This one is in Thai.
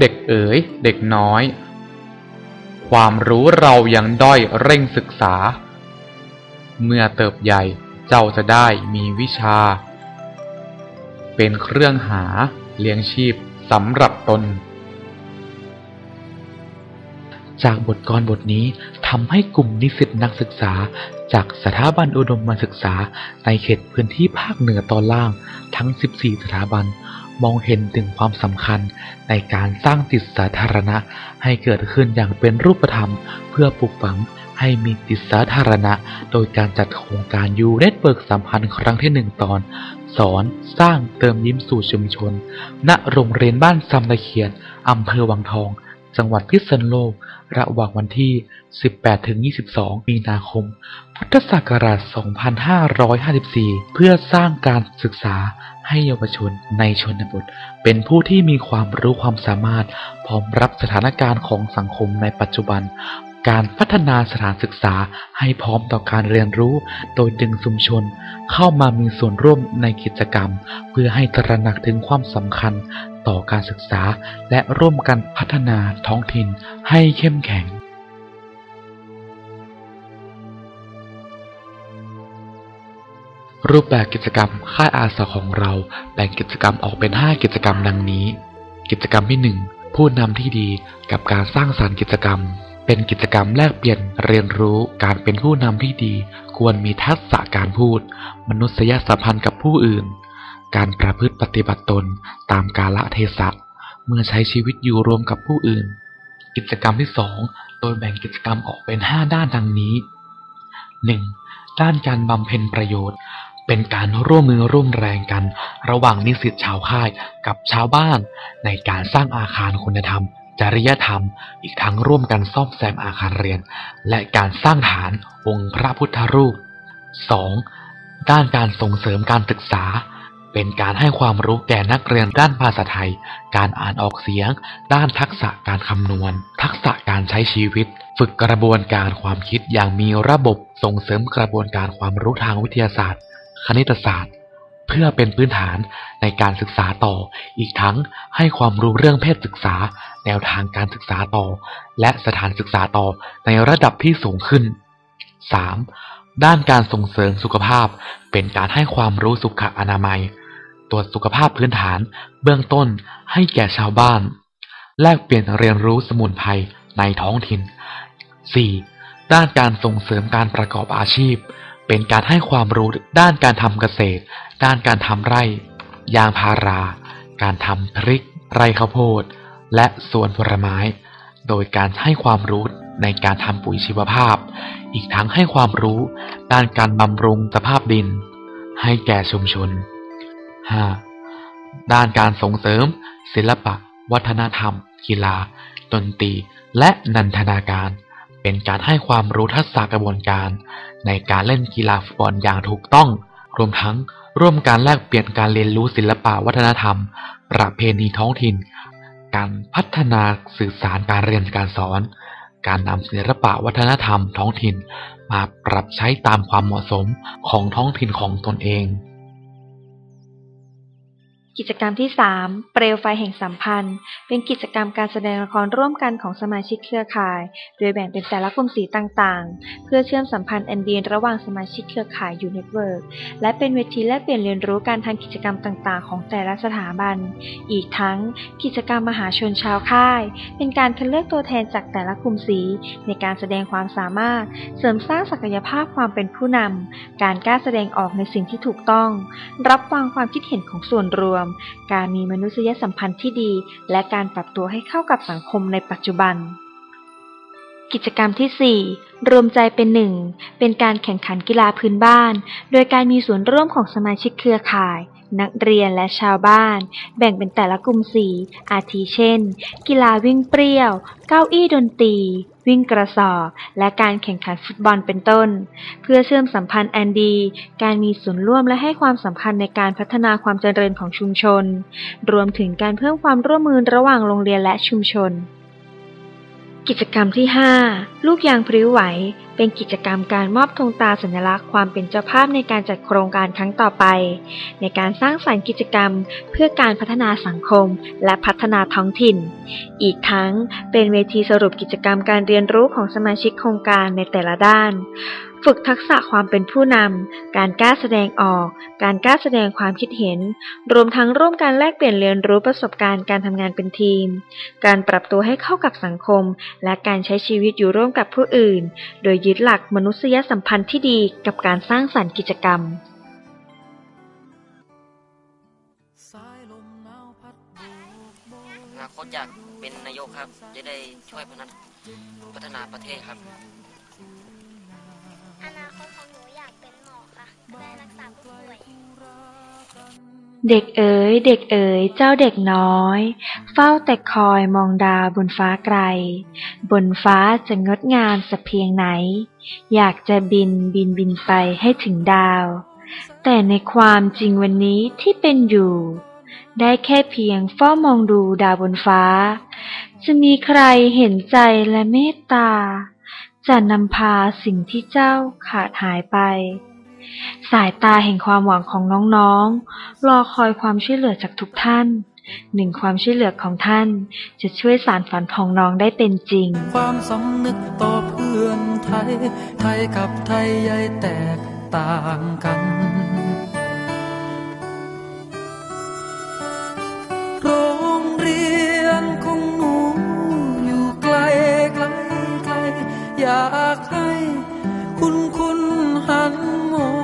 เด็กเอ๋ย เด็กน้อย ความรู้เรายังด้อยเร่งศึกษา เมื่อเติบใหญ่เจ้าจะได้มีวิชา เป็นเครื่องหาเลี้ยงชีพสำหรับตน จากบทกลอนบทนี้ทำให้กลุ่มนิสิตนักศึกษา จากสถาบันอุดมศึกษาในเขตพื้นที่ภาคเหนือตอนล่างทั้ง 14 สถาบัน มองเห็นถึงความสำคัญในการสร้างจิตสาธารณะให้เกิดขึ้นอย่างเป็นรูปธรรม เพื่อปลูกฝังให้มีจิตสาธารณะ โดยการจัดโครงการยูเน็ตเบิร์กสัมพันธ์ครั้งที่หนึ่งตอน สอนสร้างเติมยิ้มสู่ชุมชน ณโรงเรียนบ้านซำตะเคียนอำเภอวังทอง จังหวัดพิษณุโลก ระหว่างวันที่ 18-22 มีนาคม พุทธศักราช 2554 เพื่อสร้างการศึกษาให้เยาวชนในชนบท เป็นผู้ที่มีความรู้ความสามารถ พร้อมรับสถานการณ์ของสังคมในปัจจุบัน การพัฒนาสถานศึกษาให้พร้อมต่อการเรียนรู้ โดยดึงชุมชน เข้ามามีส่วนร่วมในกิจกรรม เพื่อให้ตระหนักถึงความสำคัญต่อการศึกษา และร่วมกันพัฒนาท้องถิ่นให้เข้มแข็งรูปแบบกิจกรรมค่ายอาสาของเราแบ่งกิจกรรมออกเป็น 5 กิจกรรมดังนี้ กิจกรรมที่ 1 ผู้นำที่ดีกับการสร้างสรรค์กิจกรรม เป็นกิจกรรมแลกเปลี่ยนเรียนรู้การเป็นผู้นำที่ดี ควรมีทักษะการพูด มนุษยสัมพันธ์กับผู้อื่น การประพฤติปฏิบัติตนตามกาลเทศะ เมื่อใช้ชีวิตอยู่รวมกับผู้อื่น กิจกรรมที่ 2 โดยแบ่งกิจกรรมออกเป็น 5 ด้านดังนี้ 1. ด้านการบำเพ็ญประโยชน์ เป็นการร่วมมือร่วมแรงกัน ระหว่างนิสิตชาวค่ายกับชาวบ้าน ในการสร้างอาคารคุณธรรม จริยธรรม อีกทั้งร่วมกันซ่อมแซมอาคารเรียน และการสร้างฐานองค์พระพุทธรูป 2. ด้านการส่งเสริมการศึกษา เป็นการให้ความรู้แก่นักเรียนด้านภาษาไทย การอ่านออกเสียง ด้านทักษะการคำนวณ ทักษะการใช้ชีวิต ฝึกกระบวนการความคิดอย่างมีระบบส่งเสริมกระบวนการความรู้ทางวิทยาศาสตร์ คณิตศาสตร์ เพื่อเป็นพื้นฐานในการศึกษาต่อ อีกทั้งให้ความรู้เรื่องเพศศึกษา แนวทางการศึกษาต่อ และสถานศึกษาต่อในระดับที่สูงขึ้น 3. ด้านการส่งเสริมสุขภาพ เป็นการให้ความรู้สุขอนามัย ตรวจสุขภาพพื้นฐาน เบื้องต้นให้แก่ชาวบ้าน แลกเปลี่ยนเรียนรู้สมุนไพรในท้องถิ่น 4. ด้านการส่งเสริมการประกอบอาชีพ เป็นการให้ความรู้ด้านการทำเกษตร ด้านการทำไร่ ยางพารา การทำพริก ไร่ข้าวโพด และสวนผลไม้ โดยการให้ความรู้ในการทำปุ๋ยชีวภาพ อีกทั้งให้ความรู้ด้านการบำรุงสภาพดิน ให้แก่ชุมชน 5. ด้านการส่งเสริม ศิลปะ วัฒนธรรม กีฬา ดนตรี และนันทนาการ เป็นการให้ความรู้ทักษะกระบวนการ ในการเล่นกีฬาฟุตบอลอย่างถูกต้อง รวมทั้งร่วมการแลกเปลี่ยนการเรียนรู้ศิลปะวัฒนธรรม ประเพณีท้องถิ่น การพัฒนาสื่อสารการเรียนการสอน การนำศิลปะวัฒนธรรมท้องถิ่น มาปรับใช้ตามความเหมาะสมของท้องถิ่นของตนเอง กิจกรรมที่ 3 เปลวไฟแห่งสัมพันธ์ เป็นกิจกรรมการแสดงละครร่วมกันของสมาชิกเครือข่าย โดยแบ่งเป็นแต่ละกลุ่มสีต่างๆ เพื่อเชื่อมสัมพันธ์อันดีระหว่างสมาชิกเครือข่ายยูเน็ตเวิร์กและเป็นเวทีแลกเปลี่ยนเรียนรู้การทำกิจกรรมต่างๆ ของแต่ละสถาบัน อีกทั้ง กิจกรรมมหาชนชาวค่าย เป็นการคัดเลือกตัวแทนจากแต่ละกลุ่มสี ในการแสดงความสามารถ เสริมสร้างศักยภาพความเป็นผู้นำการกล้าแสดงออกในสิ่งที่ถูกต้อง รับฟังความคิดเห็นของส่วนรวมการมีมนุษยสัมพันธ์ที่ดี และการปรับตัวให้เข้ากับสังคมในปัจจุบัน กิจกรรมที่ 4 รวมใจเป็นหนึ่ง เป็นการแข่งขันกีฬาพื้นบ้าน โดยการมีส่วนร่วมของสมาชิกเครือข่าย นักเรียนและชาวบ้าน แบ่งเป็นแต่ละกลุ่มสีอาทิเช่น กีฬาวิ่งเปรี้ยว เก้าอี้ดนตรี วิ่งกระสอบ และการแข่งขันฟุตบอลเป็นต้น เพื่อเชื่อมสัมพันธ์แอนดี การมีส่วนร่วมและให้ความสำคัญในการพัฒนาความเจริญของชุมชน รวมถึงการเพิ่มความร่วมมือระหว่างโรงเรียนและชุมชน กิจกรรมที่ 5 ลูกยางพริ้วไหว เป็นกิจกรรมการมอบธงตาสัญลักษณ์ความเป็นเจ้าภาพในการจัดโครงการครั้งต่อไป ในการสร้างสรรค์กิจกรรมเพื่อการพัฒนาสังคม และพัฒนาท้องถิ่น อีกทั้งเป็นเวทีสรุปกิจกรรมการเรียนรู้ของสมาชิกโครงการในแต่ละด้านฝึกทักษะความเป็นผู้นำ การกล้าแสดงออก การกล้าแสดงความคิดเห็น รวมทั้งร่วมการแลกเปลี่ยนเรียนรู้ประสบการณ์การทำงานเป็นทีม การปรับตัวให้เข้ากับสังคม และการใช้ชีวิตอยู่ร่วมกับผู้อื่น โดยยึดหลักมนุษยสัมพันธ์ที่ดีกับการสร้างสรรค์กิจกรรมอนาคตอยากเป็นนายกครับ จะได้ช่วยพนักพัฒนาประเทศครับ เด็กเอ๋ยเด็กเอ๋ยเจ้าเด็กน้อย เฝ้าแต่คอยมองดาวบนฟ้าไกล บนฟ้าจะงดงามสักเพียงไหน อยากจะบินบินบินไปให้ถึงดาว แต่ในความจริงวันนี้ที่เป็นอยู่ ได้แค่เพียงเฝ้ามองดูดาวบนฟ้า จะมีใครเห็นใจและเมตตา จะนำพาสิ่งที่เจ้าขาดหายไป สายตาแห่งความหวังของน้องๆ รอคอยความช่วยเหลือจากทุกท่าน หนึ่งความช่วยเหลือของท่าน จะช่วยสารฝันของน้องได้เป็นจริง ความสำนึกต่อเพื่อนไทย ไทยกับไทยใหญ่แตกต่างกันโรงเรียนของหนูอยู่ไกลไกลไกลอยากให้คุณคุณหันมอง